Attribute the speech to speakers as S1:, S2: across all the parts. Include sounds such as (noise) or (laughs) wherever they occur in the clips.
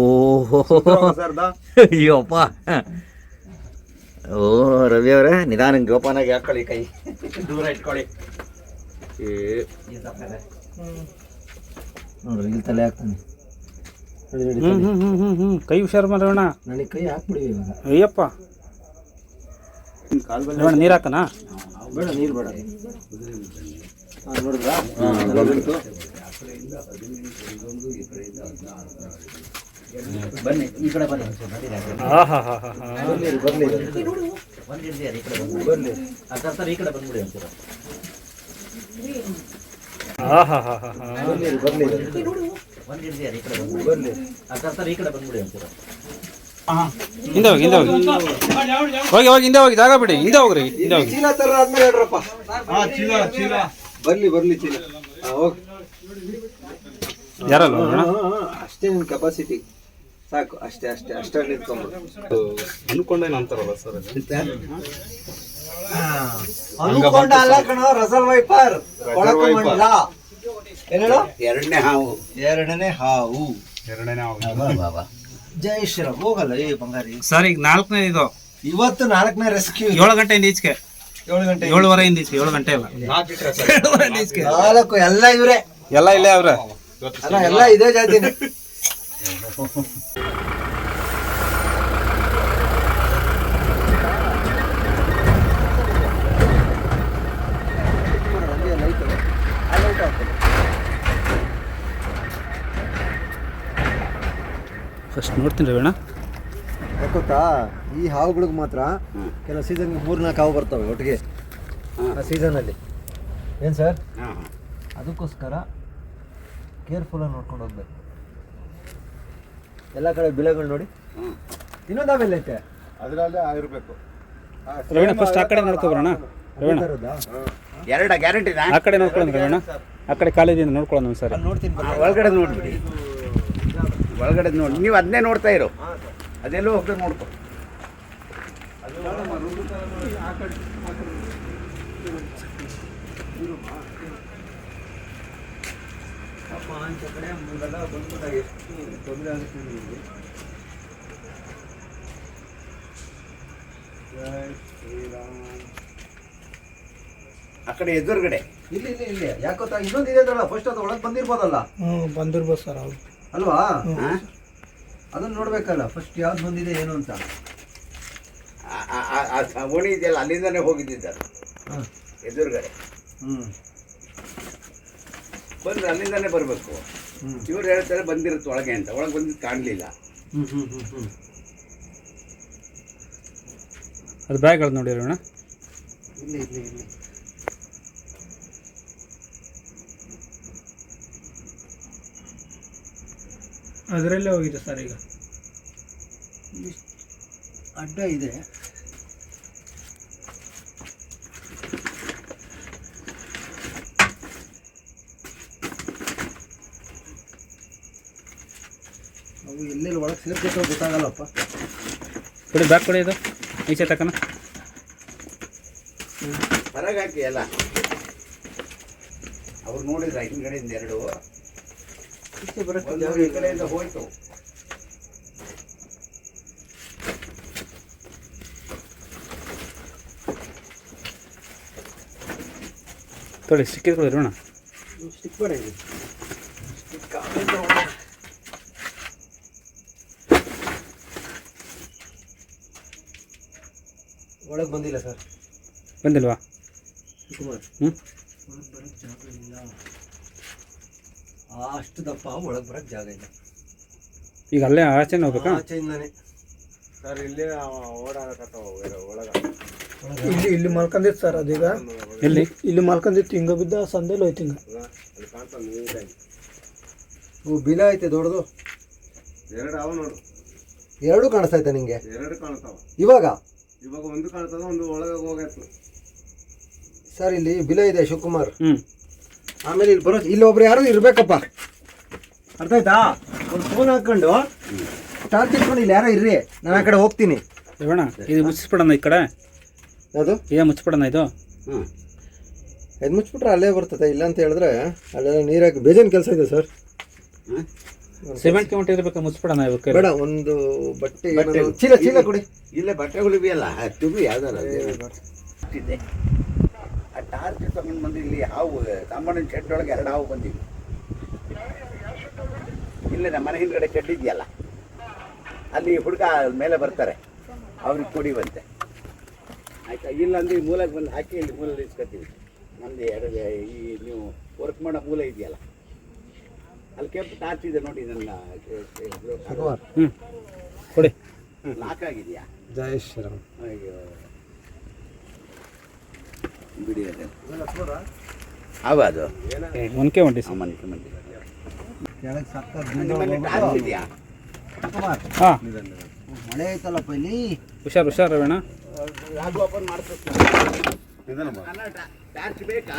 S1: ಓಹೋ
S2: ಸರ್ ದಾ.
S1: ಅಯ್ಯೋಪ್ಪ. ಓ ರವಿ ಅವರೇ ನಿಧಾನ ಜೋಪಾನಾಗಿ ಹಾಕೊಳ್ಳಿ ಕೈ. ದೂರ ಇಟ್ಕೊಳ್ಳಿ. ನೋಡ್ರಿ ಇಲ್ಲಿ ತಲೆ ಹಾಕ್ತಾನೆ. ನಡಿ, ನಡಿ,
S3: ಹ್ಮ್
S1: ತಲೆ.
S3: ಹ್ಮ್ ಹ್ಮ್ ಹ್ಮ್ ಹ್ಮ್. ಕೈ ಹುಷಾರು ಮಾಡೋಣ
S1: ನನಗೆ ಕೈ ಹಾಕ್ಬಿಡಿ ಇವಾಗ.
S3: ಅಯ್ಯಪ್ಪ. ನೋಡ ನೀರ್ ಹಾಕನಾ?
S1: ಬೇಡ ನೀರು ಬೇಡ. ನೋಡಿದ್ರಾ? ಬನ್ನಿ ಈ ಕಡೆ ಬರ್ಲಿ ಬರ್ಲಿ ಈ ಕಡೆ ಬರ್ಲಿ ಸರ್ ಈ ಕಡೆ ಬಂದ್ಬಿಡಿ ಬರ್ಲಿ ಬರ್ಲಿ ಒಂದ್ ಇರ್ಲಿ ಈ ಕಡೆ ಬರ್ಲಿ ಆ ಸರ್ ಸರ್ ಈ ಕಡೆ ಬಂದ್ಬಿಡಿ ಒಂಚೂರು
S3: ಹಿಂದೆ ಹೋಗಿ ಹಿಂದೆ ಹೋಗಿ. ಹೋಗಿ ಹೋಗಿ ಹಿಂದೆ ಹೋಗಿ ಜಾಗ ಬಿಡಿ. ಹಿಂದೆ ಹೋಗ್ರಿ ಹಿಂದೆ ಹೋಗಿ
S1: ಚೀಲ ತರ ಆದ್ಮೇಲೆ ಹೇಳ್ರಪ್ಪ.
S2: ಹಾ ಚೀಲ ಚೀಲ.
S1: ಬರ್ಲಿ ಬರ್ಲಿ ಚೀಲ. ಹೋಗಿ
S3: ಯಾರಲ್ಲ
S1: ಅಷ್ಟೇ ನಿನ್ ಕೆಪಾಸಿಟಿ ಸಾಕು ಅಷ್ಟೇ ಅಷ್ಟೇ ಅಷ್ಟೇ ನಿಂತ್ಕೊಂಡ್ಬಿಡು.
S2: ಅನ್ಕೊಂಡೇನು ಅಂತಾರಲ್ಲ ಸರ್
S1: ಅನ್ಕೊಂಡ ಅಲ್ಲ ಕಣೋ ರಸಲ್ ವೈಪರ್ ಕೊಳಕು. ಮಂಡಲ
S2: ಎರಡನೇ ಹಾವು.
S1: ಎರಡನೇ ಹಾವು.
S2: ಎರಡನೇ ಹಾವು.
S1: ಜೈ ಶ್ರೀರಾಮ್ ಹೋಗಲ್ಲ ಏ ಬಂಗಾರಿ.
S3: ಸರ್ ಈಗ ನಾಲ್ಕನೇ ಇದು.
S1: ಇವತ್ತು ನಾಲ್ಕನೇ ರೆಸ್ಕ್ಯೂ
S3: ಏಳು ಗಂಟೆಯಿಂದ ಈಚೆಗೆ.
S1: ಏಳು ಗಂಟೆ
S3: ಏಳುವರೆಯಿಂದ ಈಚೆಗೆ. ಏಳು ಗಂಟೆ ಇಲ್ಲ
S1: ನಾಲ್ಕು ಎಲ್ಲ ಇವ್ರೆ.
S3: ಎಲ್ಲ ಇಲ್ಲೇ ಅವ್ರೆ?
S1: ಎಲ್ಲ ಇದೇ ಜಾತಿನೇ. (laughs)
S3: ಫಸ್ಟ್ ನೋಡ್ತೀನಿ ರವೀಣ.
S1: ಗೊತ್ತಾ? ಈ ಹಾವುಗಳಿಗೆ ಮಾತ್ರ ಕೆಲವು ಸೀಸನ್ಗೆ ಮೂರ್ನಾಲ್ಕು ಹಾವು ಬರ್ತವೆ ಒಟ್ಟಿಗೆ. ಆ ಸೀಸನಲ್ಲಿ ಏನು ಸರ್? ಅದಕ್ಕೋಸ್ಕರ ಕೇರ್ಫುಲ್ಲಾಗಿ ನೋಡ್ಕೊಂಡು ಹೋಗ್ಬೇಕು. ಎಲ್ಲ ಕಡೆ ಬೆಲೆಗಳು ನೋಡಿ. ಇನ್ನೊಂದು ಆಮೇಲೆ ಐತೆ.
S2: ಅದರಲ್ಲೇ ಆಗಿರ್ಬೇಕು
S3: ರವೀಣ ಫಸ್ಟ್ ಆ ಕಡೆ ನೋಡ್ಕೊ ಬರೋಣ. ರವೀಣ.
S2: ಎರಡ ಗ್ಯಾರಂಟಿ
S3: ಆ ಕಡೆ ನೋಡ್ಕೊಳ್ಳೋಣ ರವೀಣ. ಆ ಕಡೆ ಕಾಲೇಜಿಂದ ನೋಡ್ಕೊಳ್ಳೋಣ ಸರ್ ಸರಿ
S1: ನೋಡ್ತೀನಿ
S2: ಒಳಗಡೆ ನೋಡ್ಬಿಡಿ. ಒಳಗಡೆ ನೋಡಿ ನೀವು ಅದನ್ನೇ ನೋಡ್ತಾ ಇರೋ. ಅದೆಲ್ಲೋ ಹೋಗ್ಬೇಕು ನೋಡ್ಕೊ. ಆ ಕಡೆ ಎದುರುಗಡೆ
S1: ಇಲ್ಲಿ ಇಲ್ಲಿ ಇಲ್ಲಿ ಯಾಕೊತ್ತಾ ಇನ್ನೊಂದು ಇದೆ ಅಂದ್ರಲ್ಲ ಫಸ್ಟ್ ಅದು ಒಳಗೆ ಬಂದಿರ್ಬೋದಲ್ಲ
S3: ಬಂದಿರ್ಬೋದು ಸರ್ ಹೌದು
S1: ಅಲ್ವಾ? ಅದನ್ನ ನೋಡ್ಬೇಕಲ್ಲ ಫಸ್ಟ್ ಯಾವ್ದು ಬಂದಿದೆ ಏನು ಅಂತ
S2: ಆ- ಆ- ಆ- ಆ ಸವಣಿ ಇದೆಯಲ್ಲ ಅಲ್ಲಿಂದಾನೇ ಹೋಗಿದ್ದಿದ್ದ
S1: ಹಾಂ
S2: ಎದುರುಗಡೆ
S1: ಹ್ಞೂ
S2: ಬಂದ್ರೆ ಅಲ್ಲಿಂದಾನೇ ಬರಬೇಕು.
S1: ಹ್ಞೂ
S2: ಇವ್ರು ಹೇಳ್ತಾರೆ ಬಂದಿರುತ್ತೆ ಒಳಗೆ ಅಂತ. ಒಳಗೆ ಬಂದಿದ್ದು ಕಾಣಲಿಲ್ಲ.
S1: ಹ್ಞೂ ಹ್ಞೂ ಹ್ಞೂ ಹ್ಞೂ
S3: ಅದು ಬ್ಯಾಗ್ಗಳು ನೋಡಿ ಇಲ್ಲ
S1: ಇಲ್ಲ ಇಲ್ಲಿ ಇಲ್ಲಿ.
S3: ಅದರಲ್ಲೇ ಹೋಗಿದೆ ಸರ್ ಈಗ.
S1: ಇಷ್ಟ್ ಅಡ್ಡ ಇದೆ. ಅವು ಎಲ್ಲೆಲ್ಲಿ ಒಳಗೆ ಸೇರ್ತಿರ್ತಾವೆ ಗೊತ್ತಾಗಲ್ಲಪ್ಪ.
S3: ಕೊಡಿ ಬ್ಯಾಗ್ ಕೊಡಿ ಇದು. ಈಚೆ ತಕ್ಕನ
S2: ಹೊರಗೆ ಹಾಕಿ ಎಲ್ಲ. ಅವ್ರು ನೋಡಿದ್ರೆ ಹಿಂಗಡೆಯಿಂದ ಎರಡು.
S1: ಈಚೆ ಬರಕ್ಕೆ
S2: ಒಂದು
S1: ಜಾಗ.
S2: ಈ. ಕಡೆಯಿಂದ ಹೋಯ್ತು.
S3: ತೊಳಿ ಸಿಕ್ಕಿದ್ಕೊಳ್ಳಿ ಇರೋಣ. ರವೀಣ
S1: ಸ್ಟಿಕ್ ಬೇಡ ಇಲ್ಲಿ ಸ್ಟಿಕ್ ಆಮೇಲೆ ಒಳಗೆ ಬಂದಿಲ್ಲ ಸರ್.
S3: ಬಂದಿಲ್ವಾ?
S1: ಕುಮಾರ್
S3: ಹ್ಞೂ
S1: ಒಳಗೆ ಬರಕ್ಕೆ ಜಾಗ ಇಲ್ಲ. ಅಷ್ಟು ದಪ್ಪ ಒಳಗೆ ಬರಕ್ಕೆ ಜಾಗ ಇಲ್ಲ.
S3: ಈಗ ಅಲ್ಲೇ ಆಚೆನೇ ಹೋಗ್ಬೇಕಾ?
S1: ಆಚೆಯಿಂದಾನೆ.
S2: ಸರ್ ಇಲ್ಲೇ ಓಡಾಡಕತ್ತಾವ ಒಳಗ.
S4: ಇಲ್ಲಿ ಇಲ್ಲಿ ಮಲ್ಕೊಂಡಿತ್ತು ಸರ್ ಅದೀಗ
S3: ಎಲ್ಲಿ?
S4: ಇಲ್ಲಿ ಮಲ್ಕೊಂಡಿತ್ತು ಹಿಂಗ ಬಿದ್ದ ಸಂದೇಲಿ ಹೋಯ್ತು ಹಿಂಗ.
S2: ಅಲ್ಲಿ ಕಾಣ್ತಾವ ನೀಟಾಗಿ.
S1: ಓ ಬಿಲ ಐತೆ ದೊಡ್ಡದು.
S2: ಎರಡು ಅವ ನೋಡು.
S1: ಎರಡು ಕಾಣಿಸ್ತಾ ಐತೆ ನಿಂಗೆ.
S2: ಎರಡು ಕಾಣ್ತಾವ.
S1: ಇವಾಗ?
S2: ಇವಾಗ ಒಂದು ಕಾಣ್ತದ ಒಂದು ಒಳಗೆ ಹೋಗೈತು
S1: ಸರ್ ಇಲ್ಲಿ ಬಿಲ ಇದೆ ಶಿವಕುಮಾರ್.
S3: ಹ್ಞೂ
S1: ಆಮೇಲೆ ಇಲ್ಲಿ ಬರೋ ಇಲ್ಲಿ ಒಬ್ರು ಯಾರು ಇರ್ಬೇಕಪ್ಪ. ಅರ್ಥ ಆಯ್ತಾ ಒಂದು ಫೋನ್ ಹಾಕೊಂಡು ಟಾರ್ಚ್ ಇಟ್ಕೊಂಡು ಇಲ್ಲಿ ಯಾರೋ ಇರ್ರಿ ನಾನು ಆ ಕಡೆ ಹೋಗ್ತೀನಿ.
S3: ಇರೋಣ? ಇದು ಮುಚ್ಚಿಸ್ಬಿಡೋಣ ಈ ಕಡೆ?
S1: ಅದು
S3: ಏ ಮುಚ್ಚಿಬಿಡೋಣ ಇದು?
S2: ಹ್ಞೂ
S1: ಇದು ಮುಚ್ಚಿಬಿಟ್ರೆ ಅಲ್ಲೇ ಬರ್ತದೆ ಇಲ್ಲ ಅಂತ ಹೇಳಿದ್ರೆ ಅಲ್ಲೆಲ್ಲ ನೀರಾಕಿ ಬೇಜಾನ್ ಕೆಲಸ ಇದೆ ಸರ್?
S3: ಸಿಮೆಂಟ್ ಕಿಮೆಂಟ್ ಇರಬೇಕು? ಮುಚ್ಬಿಡೋಣ ಇವಕ್ಕೆ
S1: ಬೇಡ ಒಂದು ಬಟ್ಟೆ
S2: ಬಟ್ಟೆ.
S1: ಏನಾದ್ರು- ಚೀಲ ಚೀಲ ಕೊಡಿ.
S2: ಇಲ್ಲ ಬಟ್ಟೆಗಳು ಇವೆಯಲ್ಲ ತುಂಬಿ ಯಾವ್ದಾರ ಇದೆ. ಆ ಟಾರ್ಚ್ ತಗೊಂಡು ಬಂದು ಇಲ್ಲಿ ಹಾವು ಸಾಮಾನ್ಯ ಶೆಡ್ ಒಳಗೆ ಎರಡು ಹಾವು ಬಂದಿವೆ. ಇಲ್ಲ ನಮ್ಮ ಮನೆ ಹಿಂದ್ಗಡೆ ಶೆಡ್ ಇದೆಯಲ್ಲ. ಅಲ್ಲಿ ಹುಡುಗ ಮೇಲೆ ಬರ್ತಾರೆ. ಅವ್ರಿಗೆ ಕುಡಿಯುವಂತೆ. ಆಯ್ತಾ? ಇಲ್ಲ ಅಂದ್ರೆ ಈ ಮೂಲಕ್ಕೆ ಬಂದು ಹಾಕಿ ಇಲ್ಲಿ ಮೂಲ ಇಸ್ಕೊತೀವಿ. ನಮ್ದು ಎರಡು ಈ ನೀವು ವರ್ಕ್ ಮಾಡೋ ಮೂಲ ಇದೆಯಲ್ಲ. ಅಲ್ಲಿ ಕೆಂಪು ಟಾರ್ಚ್ ಇದೆ ನೋಡಿ ನನ್ನ
S1: ಭಗವಾನ್.
S3: ಹ್ಞೂ ಕೊಡಿ.
S2: ಲಾಕ್ ಆಗಿದೆಯಾ?
S1: ಜೈ ಶ್ರೀರಾಮ್.
S2: ಅಯ್ಯೋ. ಬಿಡಿ ಅದೇ ಅವ ಅದು
S3: ಒನ್ಕೆ ಒಂಟಿ
S2: ಆ ಮನೆ ಮಂದಿ
S1: ಕೆಳಗೆ ಸಕ್ಕ
S2: ಇದೆಯಾ?
S3: ಹಾಂ.
S1: ಮಳೆ ಐತಲ್ಲಪ್ಪ ಇಲ್ಲಿ?
S3: ಹುಷಾರು ಹುಷಾರು ರವೀಣ.
S2: ಲಾಗ್ ಓಪನ್ ಮಾಡ್ಬೇಕು? ಟಾರ್ಚ್ ಬೇಕಾ?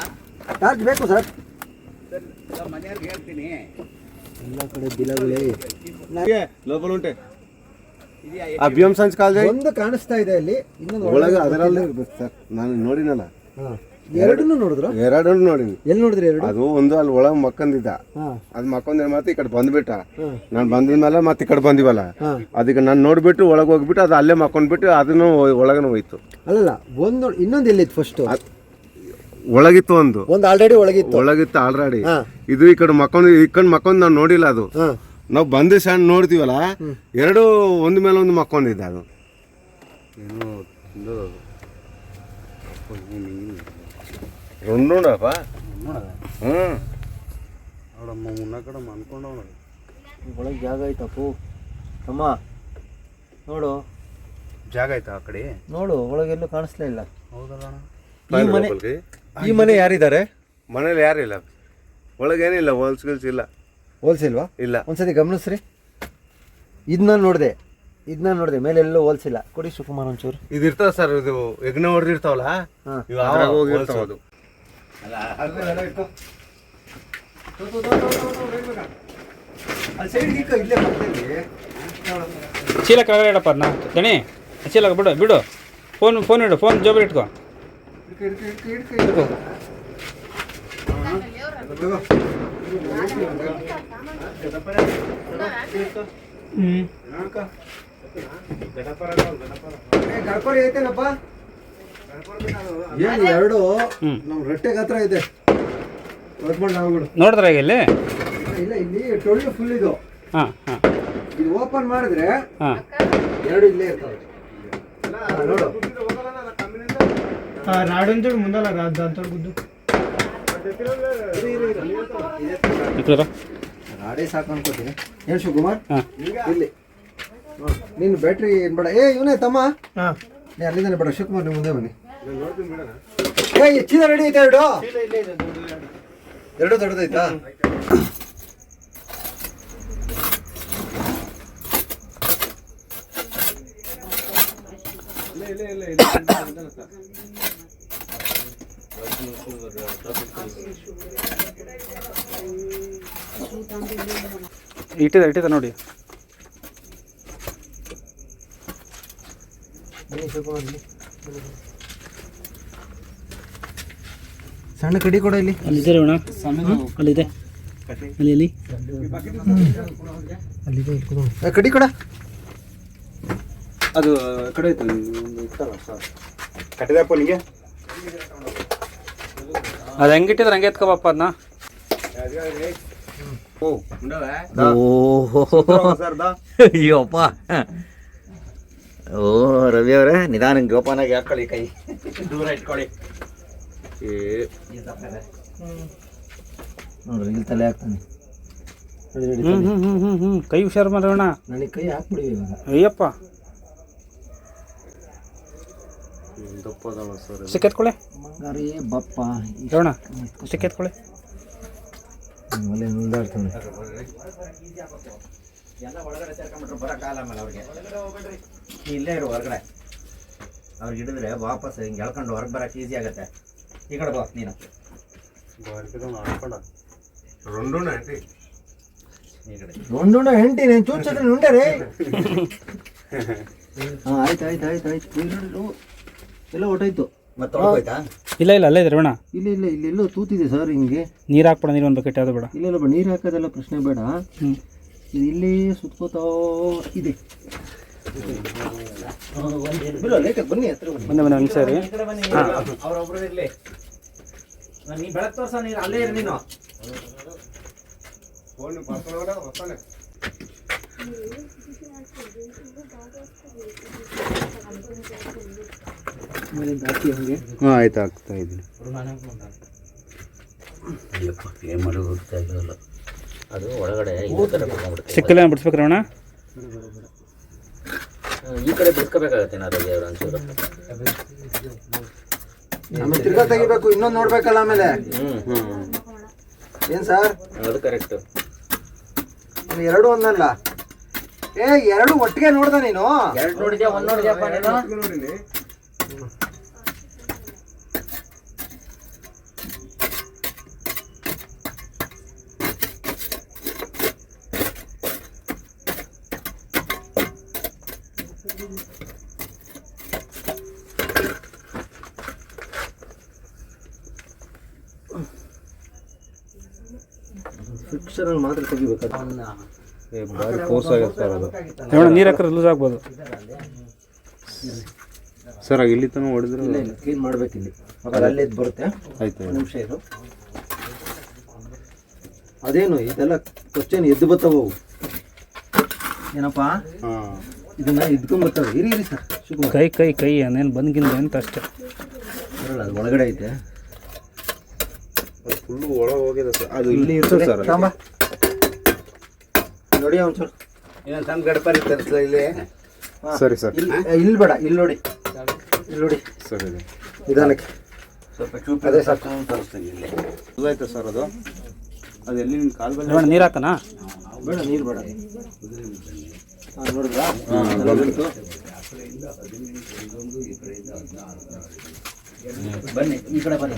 S1: ಟಾರ್ಚ್ ಬೇಕು ಸರ್.
S2: ಮನೆಯವ್ರಿಗೆ ಹೇಳ್ತೀನಿ
S1: ಎಲ್ಲ ಕಡೆ ಬಿಲಗಳೇ
S5: ಲೋಪಲ್ ಉಂಟೆ ಆ ಬಿ ಎಂ
S1: ಒಂದು ಕಾಣಿಸ್ತಾ ಇದೆ ಅಲ್ಲಿ. ಇನ್ನೊಂದು
S5: ಒಳಗೆ ಅದರಲ್ಲೇ ಇರ್ಬೇಕು ಸರ್. ನಾನು ನೋಡಿನಲ್ಲ.
S1: ಎರಡನ್ನೂ ನೋಡಿದ್ರು?
S5: ಎರಡನ್ನೂ ನೋಡಿನಿ.
S1: ಎಲ್ಲಿ ನೋಡಿದ್ರಿ ಎರಡು?
S5: ಅದು ಒಂದು ಅಲ್ಲಿ ಒಳಗೆ ಮಕ್ಕಂದಿದ್ದ. ಅದು ಮಕ್ಕೊಂದ್ರೆ ಮತ್ತೆ ಈ ಕಡೆ ಬಂದ್ಬಿಟ್ಟ.
S1: ನಾನ್
S5: ನಾನು ಬಂದಿದ್ಮೇಲೆ ಮತ್ತೆ ಈ ಕಡೆ ಬಂದಿವಲ್ಲ. ಅದಕ್ಕೆ ನಾನು ನೋಡ್ಬಿಟ್ಟು ಒಳಗೆ ಹೋಗ್ಬಿಟ್ಟು ಅದು ಅಲ್ಲೇ ಮಕ್ಕೊಂಡ್ಬಿಟ್ಟು ಅದನ್ನು ಒಳಗನ ಹೋಯ್ತು.
S1: ಅಲ್ಲಲ್ಲ ಒಂದು ಇನ್ನೊಂದು ಎಲ್ಲಿತ್ತು ಫಸ್ಟ್
S5: ಒಳಗಿತ್ತು ಒಂದು
S1: ಒಂದು ಆಲ್ರೆಡಿ ಒಳಗಿತ್ತು
S5: ಒಳಗಿತ್ತು ಆಲ್ರೆಡಿ
S1: ಹಾ
S5: ಇದು ಈ ಕಡೆ ಮಕ್ಕೊಂಡ್ ಈ ಕಡೆ ಮಕ್ಕೊಂಡ್ ನಾನು ನೋಡಿಲ್ಲ ಅದು
S1: ಹಾ
S5: ನಾವು ಬಂದು ಸಣ್ಣ ನೋಡ್ತೀವಲ್ಲ ಎರಡು ಒಂದ್ ಮೇಲೆ ಒಂದು ಮಕ್ಕೊಂಡಿದ್ದ ಅದು రెండుండపా
S1: ಒಳಗೆ ಜಾಗ ಐತಪ್ಪು ಅಮ್ಮ ನೋಡು
S2: ಜಾಗ ಆಯ್ತಾ ಆ ಕಡೆ
S1: ನೋಡು ಒಳಗೆಲ್ಲೂ ಕಾಣಿಸ್ಲೇ ಇಲ್ಲ
S2: ಹೌದಲ್ಲ
S1: ಈ ಮನೆ ಈ ಮನೆ ಯಾರಿದ್ದಾರೆ?
S5: ಮನೇಲಿ ಯಾರಿಲ್ಲ ಒಳಗೇನಿಲ್ಲ ಹೋಲ್ಸ್ ಗಿಲ್ಸ್ ಇಲ್ಲ.
S1: ಹೋಲ್ಸಿಲ್ವಾ
S5: ಇಲ್ಲ.
S1: ಒಂದ್ಸತಿ ಗಮನಿಸ್ರಿ. ಇದನ್ನ ನೋಡಿದೆ ಇದನ್ನ ನೋಡಿದೆ ಮೇಲೆ ಎಲ್ಲೂ ಹೋಲ್ಸಿಲ್ಲ ಕೊಡಿ ಸುಕುಮಾರ್ ಒಂಚೂರು.
S5: ಇದು ಇರ್ತಾವ ಸರ್ ಇದು ಯಜ್ಞ ಹೊಡೆದಿರ್ತಾವಲ್ಲ
S1: ಚೀಲಕ್ಕೆ
S5: ಇವು ಅದ್ರಾಗ ಹೋಗಿರ್ತಾವ ಅದು?
S3: ಚೀಲ ಕೆಳಗಡೆ ಇಡಪ್ಪ ಅದನ್ನ ದಣಿ ಚೀಲ ಬಿಡು ಬಿಡು. ಫೋನ್ ಫೋನ್ ಇಡು ಫೋನ್ ಜೋಬಲ್ಲಿ ಇಟ್ಕೋ.
S1: ಏನು ಎರಡು. ನಮ್ಮ ರಟ್ಟೆಗೆ ಹತ್ರ ಇದೆ.
S3: ನೋಡಿದ್ರೆ ಈಗ ಇಲ್ಲಿ
S1: ಇಲ್ಲ ಇಲ್ಲಿ ಟೊಳ್ಳು ಫುಲ್ ಇದು.
S3: ಹಾಂ ಹಾಂ.
S1: ಇದು ಓಪನ್ ಮಾಡಿದ್ರೆ ಎರಡು ಇಲ್ಲೇ ಇರ್ತವೆ. ನೋಡು.
S4: రాడించుడు ముందల దాంతో గుద్దు
S3: ಇಟ್ಕೊರ
S1: ರಾಡೇ ಸಾಕು ಅನ್ಕೋತೀನಿ ಏನು ಶಿವಕುಮಾರ್
S3: ಹಾಂ
S1: ಇಲ್ಲಿ ಹ್ಮ್. ನೀನು ಬ್ಯಾಟ್ರಿ ಏನು ಬೇಡ ಏ ಇವನೇ ತಮ್ಮ
S4: ಹಾ
S1: ನೀ ಅಲ್ಲಿಂದಾನೆ ಬೇಡ ಶಿವಕುಮಾರ್ ನೀವು ಮುಂದೆ ಬನ್ನಿ ಏ ಈ ಚೀಲ ರೆಡಿ ಐತೆ ಎರಡು ಎರಡು ದೊಡ್ಡದೈತಾ
S3: ಇಟ್ಟಿದೆ ಇಟ್ಟಿದ ನೋಡಿ.
S1: ಸಣ್ಣ ಕಡಿ ಕೊಡ ಇಲ್ಲಿ.
S3: ಅಲ್ಲಿದೆ ರವಣ ಅಲ್ಲಿದೆ ಅಲ್ಲಿ ಅಲ್ಲಿ
S1: ಅಲ್ಲಿದೆ ಕಡಿ ಕೊಡ.
S5: ಅದು ಕಡೆ ಐತೆ
S2: ಕಟ್ಟಿದಪ್ಪ ನಿಮಗೆ
S3: ಅದು ಹೆಂಗಿಟ್ಟಿದ್ರೆ ಹಂಗೆ ಎತ್ಕೋಬಪ್ಪ ಅದನ್ನ
S5: ಓ
S2: ಅಯ್ಯೋಪ್ಪ. ಓ ರವಿ ಅವರೇ ನಿಧಾನ ಜೋಪಾನಾಗಿ ಹಾಕೊಳ್ಳಿ ಕೈ. ದೂರ ಇಟ್ಕೊಳ್ಳಿ.
S1: ನೋಡ್ರಿ ಇಲ್ಲಿ ತಲೆ ಹಾಕ್ತಾನೆ. ನಡಿ, ನಡಿ,
S3: ಹ್ಞೂ
S1: ತಲೆ.
S3: ಹ್ಞೂ ಹ್ಞೂ ಹ್ಞೂ ಹ್ಞೂ ಕೈ ಹುಷಾರು ಮಾಡೋಣ
S1: ನನಗೆ ಕೈ ಹಾಕ್ಬಿಡಿ
S3: ಅಯ್ಯಪ್ಪ. ಸಿಕ್ಕೆತ್ಕೊಳ್ಳಿ
S1: ಬಂಗಾರಿ ಬಪ್ಪ
S3: ರವಣ ಸಿಕ್ಕೆತ್ಕೊಳ್ಳಿ
S1: ಒಲೆ ನುಲ್ದಾಡ್ತಾನೆ
S2: ಎಲ್ಲ ಒಳಗಡೆ ಸೇರ್ಕೊಂಡ್ಬಿಟ್ರು ಬರೋಕ್ಕಾಗಲ್ಲ ಆಮೇಲೆ ಅವ್ರಿಗೆ ನೀ ಇಲ್ಲೇ ಇರು ಹೊರಗಡೆ ಅವ್ರಿಗೆ ಹಿಡಿದ್ರೆ ವಾಪಸ್ ಹಿಂಗೆ ಎಳ್ಕೊಂಡು ಹೊರಗೆ ಬರೋಕೆ ಈಸಿ ಆಗುತ್ತೆ ಈ ಕಡೆ ಬಾ ನೀನು
S5: రెండున్నా అంటే
S2: ಈ ಕಡೆ
S1: ನುಂಡುಂಡ ಹೆಂಟಿ నేను చూచదు నుండరే ಆಯ್ತು ಆಯ್ತು ಆಯ್ತು ಆಯ್ತು ಎರಡು ಎಲ್ಲ ಹೊಟ್ಟೋಯ್ತು
S2: ಮತ್ತೆ ಹೋಯ್ತಾ
S3: ಇಲ್ಲ ಇಲ್ಲ ಅಲ್ಲೇ ಇದೆ ಬೇಡ
S1: ಇಲ್ಲ ಇಲ್ಲ ಇಲ್ಲಿ ಎಲ್ಲೋ ತೂತಿದೆ ಸರ್ ಹಿಂಗೆ.
S3: ನೀರು ಹಾಕ್ಬೇಡ ನೀರು ಒಂದು ಬಕೆಟ್ ಯಾವುದು ಬೇಡ.
S1: ಇಲ್ಲ ಇಲ್ಲ ನೀರು ಹಾಕೋದೆಲ್ಲ ಪ್ರಶ್ನೆ ಬೇಡ. ಇದು ಇಲ್ಲಿ ಸುತ್ಕೋತಾ ಇದೆ. ಬನ್ನಿ ಹತ್ರ ಬನ್ನಿ.
S3: ಬಂದೆ ಒಂದು ಸರಿ
S1: ಅವ್ರೊಬ್ರು ಇರ್ಲಿ. ನೀ ಬೆಳಕ್ ತೋರ್ಸ ನೀನು ಅಲ್ಲೇ ಇರು ನೀನು. ಹಂಗೆ
S5: ಹಾಂ ಆಯ್ತು ಆಗ್ತಾ ಇದ್ದೀನಿ.
S2: ಏನು ಮಾಡೋದು ಗೊತ್ತಾಗಲ್ಲ ಅದು ಒಳಗಡೆ ಥರ
S3: ಸಿಕ್ಕಲ್ಲ ಬಿಡಿಸ್ಬೇಕ್ರಿ ಅಣ್ಣ
S2: ಈ ಕಡೆ ಬಿಡ್ಕೋಬೇಕಾಗತ್ತೆ ನಾವು ದೇವ್ರ
S1: ಆಮೇಲೆ ತಿರ್ಗಾ ತೆಗಿಬೇಕು ಇನ್ನೊಂದು ನೋಡ್ಬೇಕಲ್ಲ ಆಮೇಲೆ.
S2: ಹ್ಞೂ ಹ್ಞೂ
S1: ಏನ್ ಸರ್?
S2: ಅದು ಕರೆಕ್ಟ್
S1: ಎರಡು ಒಂದಲ್ಲ. ಏ ಎರಡು ಒಟ್ಟಿಗೆ ನೋಡ್ದ ನೀನು?
S2: ಎರಡು ನೋಡಿದ್ಯಾ ಒಂದು ನೋಡಿದ್ಯಪ್ಪ ನೀನು?
S1: ಫಿಕ್ಸರ್ ಅಲ್ಲಿ ಮಾತ್ರ ತೆಗಿಬೇಕು
S5: ಭಾರಿ ಫೋರ್ಸ್ ಆಗುತ್ತೆ ಸರ್ ಅದು
S3: ನೋಡ ನೀರು ಹಾಕಿದ್ರೆ ಲೂಸ್ ಆಗ್ಬೋದು
S5: ಸರ್ ಇಲ್ಲಿ ತನಕ ಹೊಡೆದ್ರೆ
S1: ಇಲ್ಲ ಇಲ್ಲ ಕ್ಲೀನ್ ಮಾಡ್ಬೇಕು ಇಲ್ಲಿ. ಅವಾಗ ಅಲ್ಲೇ ಇದ್ ಬರುತ್ತೆ.
S5: ಆಯ್ತು
S1: ಒಂದು ನಿಮಿಷ ಇದು ಅದೇನು ಇದೆಲ್ಲ ಕ್ವಶನ್ ಎದ್ದು ಬರ್ತಾವ ಅವು. ಏನಪ್ಪ?
S5: ಹಾಂ.
S1: ಇದನ್ನ ಇದ್ಕೊಂಡ್ ಬರ್ತಾವೆ. ಇರಿ ಇರಿ ಸರ್ ಶಿವಕುಮಾರ್.
S3: ಕೈ ಕೈ ಕೈ ಏನೇನು ಬಂದ್ಗಿಂದ ಅಂತ ಅಷ್ಟೇ.
S1: ಬರಲ್ಲ ಅದು ಒಳಗಡೆ ಐತೆ.
S5: ಫುಲ್ಲು ಒಳಗೆ ಹೋಗಿದೆ ಸರ್. ಅದು
S1: ಇಲ್ಲಿ ಇರ್ತದೆ
S5: ಸರ್
S1: ತಾಂಬ ನೋಡಿ ಒಂಚೂರು
S2: ಇನ್ನೊಂದು ಸಣ್ಣ ಗಡಪರಿ ತರಿಸ ಇಲ್ಲಿ.
S5: ಸರಿ ಸರ್.
S1: ಇಲ್ಲಿ ಇಲ್ಲಿ ಬೇಡ ಇಲ್ಲಿ ನೋಡಿ. ನೋಡಿ.
S5: ಸರಿ ಇದೆ
S1: ನಿಧಾನಕ್ಕೆ.
S2: ಸ್ವಲ್ಪ ಚೂಪಿ
S1: ಅದೇ
S2: ಸಾಕು. ತರಿಸ್ತೀನಿ ಇಲ್ಲಿ.
S5: ಇದಾಯ್ತಾ ಸರ್ ಅದು? ಅದು ಎಲ್ಲಿ ನಿಮ್ಮ ಕಾಲು ಬೇಡ
S3: ನೋಡ ನೀರು ಹಾಕನಾ
S1: ಬೇಡ ನೀರು ಬೇಡ. ನೋಡಿದ್ರಾ?
S2: ಬನ್ನಿ ಈ ಕಡೆ ಬನ್ನಿ.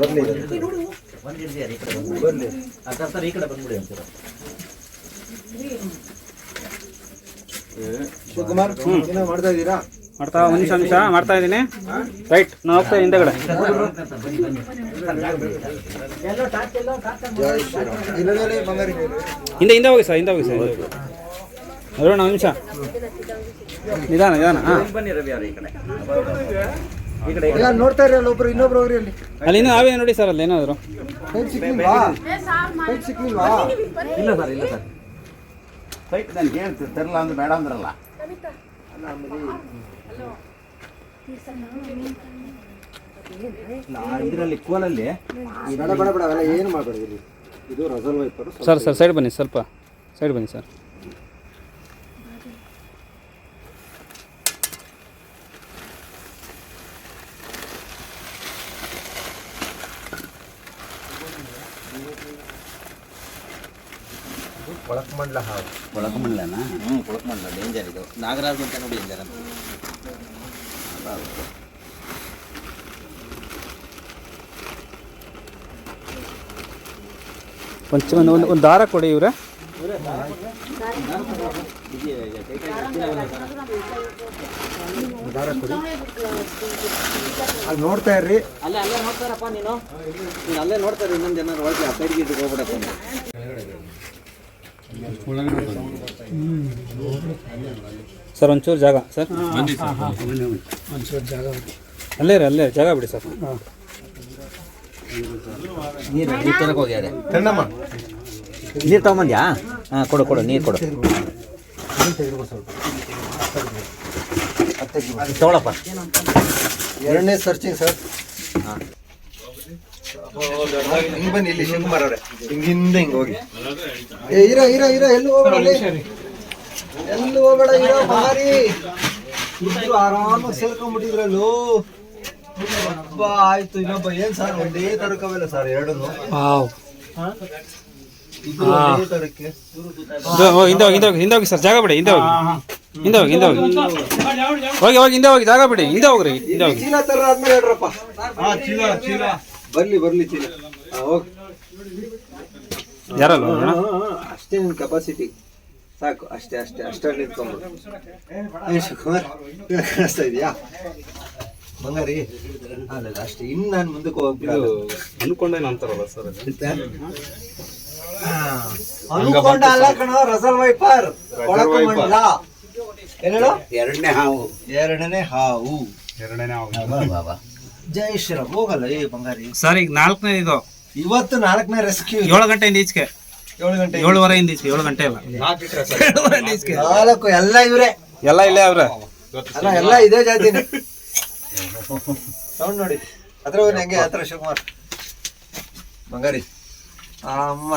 S1: ಬರ್ಲಿ ಬರ್ಲಿ ಬರ್ಲಿ
S2: ಆ ಸರ್ ಈ ಕಡೆ ಬಂದ್ಬಿಡಿ ಒಂಚೂರು
S1: ಶಿವಕುಮಾರ್ ಏನೋ ಮಾಡ್ತಾ ಇದ್ದೀರಾ?
S3: ಮಾಡ್ತಾ ಒಂದು ನಿಮಿಷ ನಿಮಿಷ. ಮಾಡ್ತಾ ಇದ್ದೀನಿ. ರೈಟ್ ನಾನು ಹೋಗ್ತಾ ಇದ್ದೀನಿ ಹಿಂದೆಗಡೆ ಹಿಂದೆ ಹಿಂದೆ ಹೋಗಿ ಸರ್ ಹಿಂದೆ ಹೋಗಿ ಸರ್ ಒಂದು ನಿಮಿಷ. ನಿಧಾನ ನಿಧಾನ ಹಾಂ.
S1: ನೋಡ್ತಾ ಇರಲ್ಲ ಅಲ್ಲಿ ಒಬ್ರು ಇನ್ನೊಬ್ರು ಹೋಗ್ರಿ ಅಲ್ಲಿ.
S3: ಅಲ್ಲಿ ಇನ್ನೂ ನಾವೇ ನೋಡಿ ಸರ್ ಅಲ್ಲಿ ಏನಾದ್ರು?
S1: ಸಿಕ್ಕಿಲ್ವಾ
S2: ಇಲ್ಲ ಸರ್ ಇಲ್ಲ ಸರ್. ಸೈಟ್ ನನಗೆ ಹೇಳ್ತೀನಿ ತರಲ್ಲ ಅಂದ್ರೆ ಬೇಡ ಅಂದ್ರಲ್ಲ
S1: ಇದರಲ್ಲಿ ಕೋಲಲ್ಲಿ ಬೇಡ ಬೇಡ ಬೇಡ ಅವೆಲ್ಲ ಏನು ಮಾಡಬೇಡಿ ಇದು Russell viper
S3: sir sir side ಬನ್ನಿ ಸ್ವಲ್ಪ. ಸೈಡ್ ಬನ್ನಿ ಸರ್
S1: ಒಳಕಮಂಡ್ಲ ಹಾವು.
S2: ಕೊಳಕಮಂಡಲನ? ಹ್ಞೂ ಕೊಳಕಮಂಡಲ ಡೇಂಜರ್ ಇದು. ನಾಗರಾಜ್ ಅಂತ ನೋಡಿ ಡೇಂಜರ್ ಅಂತ.
S3: ಒಂದು ಒಂದು ಒಂದು ದಾರ ಕೊಡಿ ಇವ್ರೆ.
S1: ದಾರ ಕೊಡಿ. ಅಲ್ಲಿ ನೋಡ್ತಾ ಇರ್ರಿ.
S2: ಅಲ್ಲೇ ಅಲ್ಲೇ ನೋಡ್ತಾರಪ್ಪ ನೀನು. ಅಲ್ಲೇ ನೋಡ್ತಾರೆ ಇನ್ನೊಂದು ಏನಾದ್ರು ಒಳಗೆ ಆ ಸೈಡ್ಗೆ ಇದ್ದು ಹೋಗ್ಬಿಡಪ್ಪ.
S3: ಸರ್ ಒಂಚೂರು ಜಾಗ ಸರ್? ಅಲ್ಲೇ ರೀ ಅಲ್ಲೇ ಜಾಗ ಬಿಡಿ ಸರ್.
S2: ನೀರು ನೀರು ತರಕ್ಕೆ ಹೋಗ್ಯಾರೆ ನೀರು ತಗೊಂಬಂದ್ಯಾ? ಹಾಂ ಕೊಡು ಕೊಡು ನೀರು ಕೊಡು. ತಗೊಳಪ್ಪ.
S1: ಎರಡನೇ ಸರ್ಚಿಂಗ್ ಸರ್ ಹಿಂಗ್ ಬನ್ನಿ ಇಲ್ಲಿ ಶಿವಕುಮಾರ್ ಅವರೇ. ಹಿಂಗಿಂದ ಹಿಂಗ್ ಹೋಗಿ. ಏ ಇರ ಇರ ಇರ ಎಲ್ಲೂ ಹೋಗ್ಬೇಡ ಅಲ್ಲಿ. ಎಲ್ಲೂ ಹೋಗ್ಬೇಡ ಇರ ಬಾರಿ ಇಬ್ರು ಆರಾಮಾಗಿ ಸೇರ್ಕೊಂಡ್ಬಿಟ್ಟಿದ್ರಲ್ಲೂ. ಅಬ್ಬಾ ಆಯ್ತು ಇನ್ನೊಬ್ಬ ಏನ್ ಸರ್ ಒಂದೇ ತರಕವಲ್ಲ ಸರ್ ಎರಡನ್ನು. ಇಬ್ರು ಒಂದೇ ತರಕ್ಕೆ.
S3: ಇದು ಹೋಗಿ ಹಿಂದೆ ಹೋಗಿ ಹಿಂದೆ ಹೋಗಿ ಹಿಂದೆ ಹೋಗಿ ಸರ್ ಜಾಗ ಬಿಡಿ ಹಿಂದೆ ಹೋಗಿ. ಹಿಂದೆ ಹೋಗಿ ಹಿಂದೆ ಹೋಗಿ. ಹೋಗಿ ಹೋಗಿ ಹಿಂದೆ ಹೋಗಿ ಜಾಗ ಬಿಡಿ ಹಿಂದೆ ಹೋಗ್ರಿ ಹಿಂದೆ ಹೋಗಿ.
S1: ಚೀಲ ತರ ಆದ್ಮೇಲೆ ಹೇಳ್ರಪ್ಪ. ಬರ್ಲಿ ಬರ್ಲಿ ಚೀಲ.
S3: ಯಾರಲ್ಲ
S1: ಅಷ್ಟೇ ನಿನ್ ಕೆಪಾಸಿಟಿ ಸಾಕು ಅಷ್ಟೇ ಅಷ್ಟೇ ಅಷ್ಟೇ ನಿಂತ್ಕೊಂಡ್ಬಿಡು. ಏ ಶಿವಕುಮಾರ್ ಕಾಣಿಸ್ತಾ ಇದೆಯಾ? ಬಂಗಾರಿ ಅಲ್ಲ ಅಷ್ಟೇ ಇನ್ನು ನಾನು ಮುಂದಕ್ಕೆ ಹೋಗ್ಬಿಟ್ಟು
S5: ಅನ್ಕೊಂಡೇನು ಅಂತಾರಲ್ಲ ಸರ್
S1: ಅನ್ಕೊಂಡ ಅಲ್ಲ ಕಣೋ ರಸಲ್ ವೈಪರ್. ಕೊಳಕು ಮಂಡಲ. ಎರಡನೇ ಹೇಳು?
S2: ಎರಡನೇ ಹಾವು.
S1: ಎರಡನೇ ಹಾವು.
S3: ಎರಡನೇ
S1: ಜೈ ಶ್ರೀರಾಮ್. ಹೋಗಲ್ಲ ಏ ಬಂಗಾರಿ.
S3: ಸರ್ ಈಗ ನಾಲ್ಕನೇ ಇದು.
S1: ಇವತ್ತು ನಾಲ್ಕನೇ ರೆಸ್ಕ್ಯೂ
S3: ಏಳು ಗಂಟೆಯಿಂದ ಈಚೆಗೆ.
S1: ಏಳು ಗಂಟೆ
S3: ಏಳುವರೆಯಿಂದ ಈಚೆಗೆ ಏಳು ಗಂಟೆ ಇಲ್ಲ. ಏಳುವರೆಯಿಂದ ಈಚೆಗೆ.
S1: ನಾಲ್ಕು ಎಲ್ಲ ಇವರೇ.
S3: ಎಲ್ಲ ಇಲ್ಲೇ ಅವ್ರೆ?
S1: ಅಲ್ಲ ಎಲ್ಲ ಇದೇ ಜಾತಿ ಸೌಂಡ್ ನೋಡಿ. ಹತ್ರ ಹೋಗಿ ಹೆಂಗೆ ಹತ್ರ ಶಿವಕುಮಾರ್. ಬಂಗಾರಿ. ಅಮ್ಮ.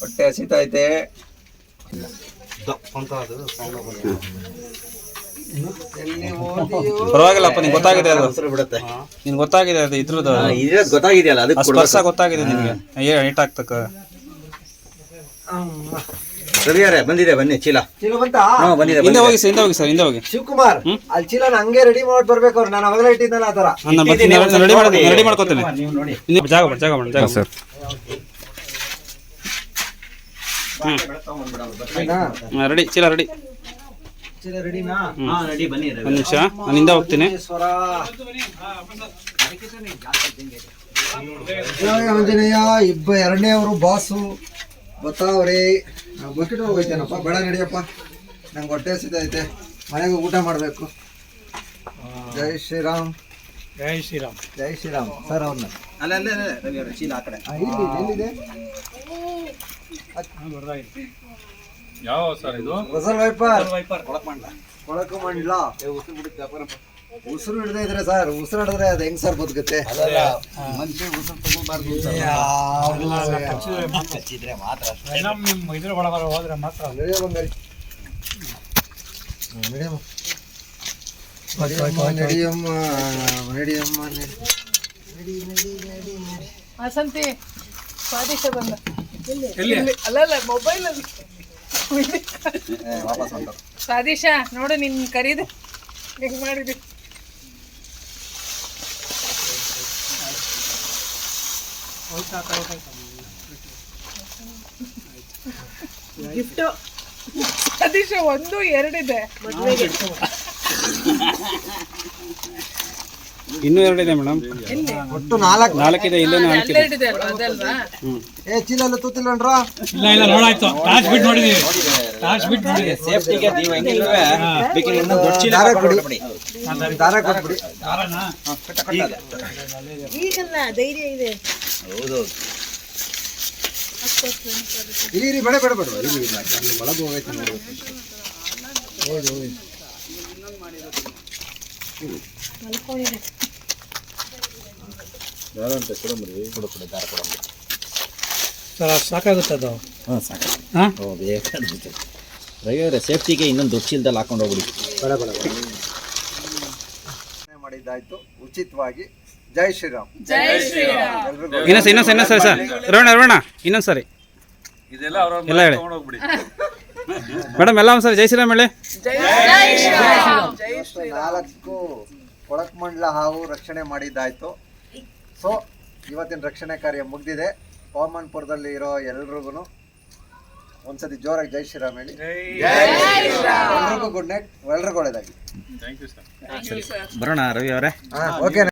S1: ಹೊಟ್ಟೆ ಹಸಿತೈತೆ ಎಲ್ಲಿ ಹೋದಿಯೋ?
S3: ಪರವಾಗಿಲ್ಲಪ್ಪ ನಿಂಗೆ ಗೊತ್ತಾಗಿದೆ ಅದು.
S2: ಬಿಡುತ್ತೆ.
S3: ನಿನ್ಗೆ ಗೊತ್ತಾಗಿದೆ ಅದು ಇದ್ರದ್ದು.
S2: ಇದೇ ಗೊತ್ತಾಗಿದೆಯಲ್ಲ ಅದಕ್ಕೆ
S3: ಸ್ಪರ್ಶ ಗೊತ್ತಾಗಿದೆ ನಿಮ್ಗೆ ಏ ಏಟ್ ಆಗ್ತಕ್ಕ.
S1: ಅಮ್ಮ.
S2: ರವಿಯವರೇ ಬಂದಿದೆ ಬನ್ನಿ ಚೀಲ.
S1: ಚೀಲ ಬಂತಾ?
S2: ಹಾ ಬಂದಿದೆ
S3: ಹಿಂದೆ ಹೋಗಿ ಸರ್ ಹಿಂದೆ ಹೋಗಿ ಸರ್ ಹಿಂದೆ ಹೋಗಿ.
S1: ಶಿವಕುಮಾರ್ ಅಲ್ಲಿ ಚೀಲನ ಹಂಗೆ ರೆಡಿ ಮಾಡಿ ಬರ್ಬೇಕು ಅವ್ರು. ನಾನು ಅವಾಗಲೇ ಇಟ್ಟಿದ್ದಲ್ಲ ಆ ತರ
S3: ನಾನು ರೆಡಿ ಮಾಡ್ತೀನಿ ರೆಡಿ ಮಾಡ್ಕೊತೀನಿ.
S2: ನೀವು ನೋಡಿ.
S3: ಜಾಗ ಮಾಡಿ ಜಾಗ ಮಾಡಿ ಜಾಗ ಸರ್. ರೆಡಿ ಚೀಲ ರೆಡಿ
S1: ಚೀಲ ರೆಡಿನಾ
S2: ಹಾ ರೆಡಿ ಬನ್ನಿ ರವಿ
S3: ಒಂದು ನಿಮಿಷ ನಾನು ಹಿಂದೆ ಹೋಗ್ತೀನಿ.
S1: ಆಂಜನೇಯ ಇಬ್ಬ ಎರಡನೇ ಅವರು ಬಾಸು. ಬತ್ತಾವ್ರಿ ಬಕೆಟ್ ಹೋಗೈತೇನಪ್ಪ. ಬೇಡ ನಡಿಯಪ್ಪ. ನಂಗೆ ಹೊಟ್ಟೆ ಹಸಿದೈತೆ ಮನೆಗೆ ಊಟ ಮಾಡಬೇಕು. ಜೈ ಶ್ರೀರಾಮ್.
S4: ಜೈ ಶ್ರೀರಾಮ್.
S1: ಜೈ ಶ್ರೀರಾಮ್. ಸರ್ ಅವ್ರನ್ನ.
S2: ಅಲ್ಲ ಅಲ್ಲ ಚೀಲ ಆ ಕಡೆ.
S1: ಇಲ್ಲಿ ಎಲ್ಲಿದೆ?
S6: ಯಾವ ಸರ್ ಇದು?
S1: ವೈಪರ್
S2: ಕೊಳಕ್ ಮಾಡ್ಲಾ
S1: ಕೊಳಕು ಮಾಡಿಲ್ಲ ಉಸಿರು ಹಿಡ್ದೇ ಇದ್ರೆ ಸರ್ ಉಸಿರು ಹಿಡಿದ್ರೆ ಅದು ಹೆಂಗ್ ಸರ್ ಬದುಕುತ್ತೆ?
S2: ಮನುಷ್ಯ ಉಸಿರು ತಗೋಬಾರ್ದು ಹಚ್ಚಿದ್ರೆ ಮಾತ್ರ. ಅಷ್ಟೇ.
S4: ನಮ್ಮ ನಿಮ್ಮ ಇದ್ರ ಒಳಗಡೆ ಹೋದ್ರೆ ಮಾತ್ರ.
S7: ವಸಂತಿ ಸ್ವಾದಿಷ್ಟ ಬಂದ. ಇಲ್ಲಿ ಮೊಬೈಲ್ ಅಲ್ಲಿ. ಸ್ವಾದಿಶ ನೋಡು ನಿನ್ ಕರೀದು ಹೆಂಗ್ ಮಾಡಿದ್ರಿ ಗಿಫ್ಟ್ ಸ್ವಾದಿಶ ಒಂದು ಎರಡಿದೆ ಮದ್ವೆಗೆ. (laughs)
S3: ಇನ್ನೂ ಎರಡಿದೆ ಮೇಡಮ್.
S1: ಒಟ್ಟು ನಾಲ್ಕು.
S3: ನಾಲ್ಕಿದೆ ಇಲ್ಲೇ ನಾಲ್ಕಿದೆ.
S1: ಏ ಚೀಲಲ್ಲ ತೂತಿಲ್ಲಣ್ರ
S4: ಇಲ್ಲ ಇಲ್ಲ ನೋಡಾಯ್ತು. ಟಾರ್ಚ್ ಬಿಟ್ ನೋಡಿದೀವಿ. ಟಾರ್ಚ್ ಬಿಟ್ ನೋಡಿದೆ
S2: ಸೇಫ್ಟಿಗೆ ನೀವು ಹೆಂಗಿಲ್ವೇ? ಬೇಕಿದ್ರೆ ಇನ್ನೊಂದು ದೊಡ್ಡ ಚೀಲ
S1: ದಾರ
S2: ಕೊಟ್ಬಿಡಿ.
S1: ದಾರ ಕೊಟ್ಬಿಡಿ.
S4: ಯಾರಣ್ಣ?
S2: ಕಟ್ಟ ಕಟ್ಟದ.
S7: ಈಗಲ್ಲ ಧೈರ್ಯ ಇದೆ.
S2: ಹೌದು
S1: ಇರಿ ಇರಿ ಬೇಡ ಬೇಡ ಬೇಡ. ಇರಿ ಇರಿ ಅಲ್ಲಿ ಒಳಗೆ ಹೋಗೈತೆ ನೋಡಿ. ಹೋಯ್ತು ಹೋಯ್ತು.
S7: ಮಲ್ಕೊಂಡಿದೆ.
S4: ಸರ್ ಸಾಕಾಗುತ್ತೆ ಅದು.
S2: ಹಾಂ ಸಾಕು
S4: ಹಾಂ?
S2: ಓ ಬೇಕಾಗುತ್ತೆ. ರವಿಯವರೇ ಸೇಫ್ಟಿಗೆ ಇನ್ನೊಂದು ದೊಡ್ಡ ಚೀಲದಲ್ಲಿ ಹಾಕೊಂಡು ಹೋಗ್ಬಿಡಿ.
S1: ಬೇಡ ಬೇಡ ಮಾಡಿದ್ದಾಯ್ತು. ಉಚಿತವಾಗಿ ಜೈ ಶ್ರೀರಾಮ್.
S7: ಜೈ ಶ್ರೀರಾಮ್.
S3: ಇನ್ನೊಂದು ಇನ್ನೊಂದು ಇನ್ನೊಂದು ಸರಿ. ಸರ್ ರೋಣ ರೋಣ ಇನ್ನೊಂದು ಸರಿ
S6: ಇದೆಲ್ಲ ಅವ್ರ
S3: ಎಲ್ಲ ಹೇಳಿ.
S6: ಹೋಗ್ಬಿಡಿ.
S3: ಮೇಡಮ್ ಎಲ್ಲ ಒಂದ್ಸರಿ ಜೈ ಶ್ರೀರಾಮ್ ಹೇಳಿ.
S7: ಜೈ ಶ್ರೀರಾಮ್. ಜೈ
S1: ಇವತ್ತು ನಾಲ್ಕು ಕೊಳಕ್ಮಂಡ್ಲ ಹಾವು ರಕ್ಷಣೆ ಮಾಡಿದ್ದಾಯ್ತು. ಸೊ ಇವತ್ತಿನ ರಕ್ಷಣೆ ಕಾರ್ಯ ಮುಗ್ದಿದೆ. ಪವಮಾನ್ಪುರದಲ್ಲಿ ಇರೋ ಎಲ್ರಿಗೂ ಒಂದ್ಸತಿ ಜೋರಾಗಿ ಜೈ ಶ್ರೀರಾಮ್ ಹೇಳಿ. ಎಲ್ರಿಗೂ ಗುಡ್ ನೈಟ್ ಎಲ್ರಿಗೂ ಒಳ್ಳೇದಾಗಿ
S6: ಥ್ಯಾಂಕ್ ಯು ಸರ್
S2: ಬರೋಣ ರವಿ ಅವರೇ.
S1: ಓಕೆ